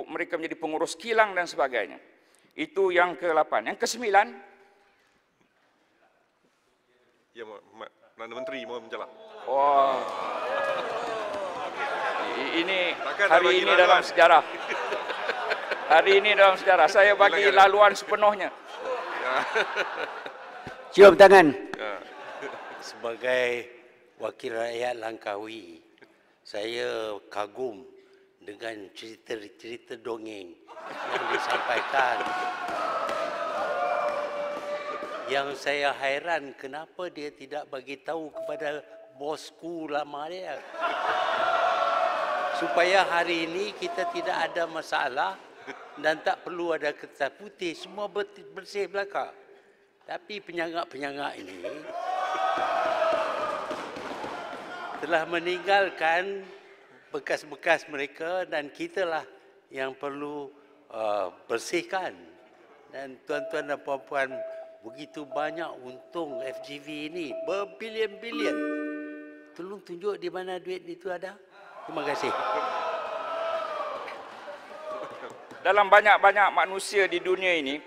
untuk mereka menjadi pengurus kilang dan sebagainya. Itu yang ke-8. Yang ke-9, Ya, Perdana Menteri mohon menjawab. oh, ini hari ini dalam sejarah. Hari ini dalam sejarah. Saya bagi laluan sepenuhnya. Cium tangan. Ya. Sebagai wakil rakyat Langkawi, saya kagum dengan cerita-cerita dongeng yang disampaikan. Yang saya hairan kenapa dia tidak bagi tahu kepada bosku lama dia. Supaya hari ini kita tidak ada masalah dan tak perlu ada kertas putih, semua ber- bersih belaka. Tapi penyangak-penyangak ini telah meninggalkan bekas-bekas mereka dan kitalah yang perlu uh, bersihkan. Dan tuan-tuan dan puan-puan, begitu banyak untung FGV ini, berbilion-bilion. Tolong tunjuk di mana duit itu ada. Terima kasih. Dalam banyak-banyak manusia di dunia ini,